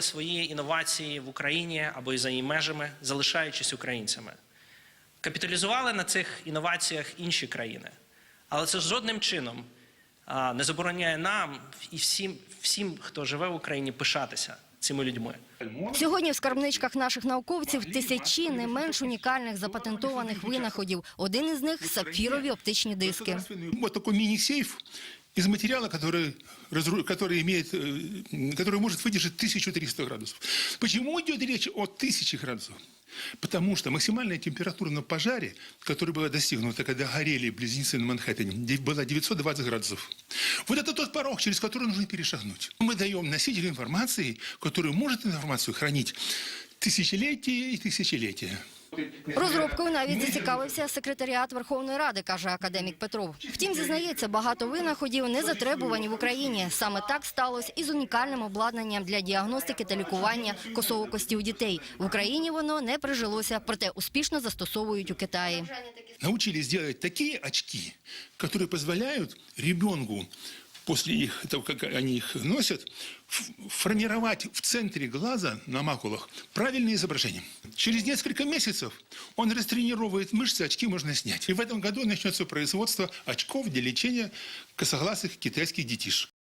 впроваджували свої інновації в Україні або і за її межами, залишаючись українцями. Капіталізували на цих інноваціях інші країни. Але це жодним чином не забороняє нам і всім, всім, хто живе в Україні, пишатися цими людьми. Сьогодні в скарбничках наших науковців тисячі не менш унікальних запатентованих винаходів. Один із них сапфірові оптичні диски. Вот такой мини-сейф из материала, который, который, имеет, э, который может выдержать 1300 градусов. Почему идет речь о 1000 градусах? Потому что максимальная температура на пожаре, которая была достигнута, когда горели близнецы на Манхэттене, была 920 градусов. Вот это тот порог, через который нужно перешагнуть. Мы даем носителю информации, который может информацию хранить тысячелетия и тысячелетия. Розробкою навіть зацікавився секретаріат Верховної Ради, каже академік Петров. Втім, зізнається, багато винаходів не затребувані в Україні. Саме так сталося і з унікальним обладнанням для діагностики та лікування косовокості у дітей. В Україні воно не прижилося, проте успішно застосовують у Китаї. научились делать такие очки, которые позволяют ребенку после их, того, как они их носят, ф- формировать в центре глаза на макулах правильное изображение. Через несколько месяцев он растренировывает мышцы, очки можно снять. И в этом году начнется производство очков для лечения косоглазых китайских детишек.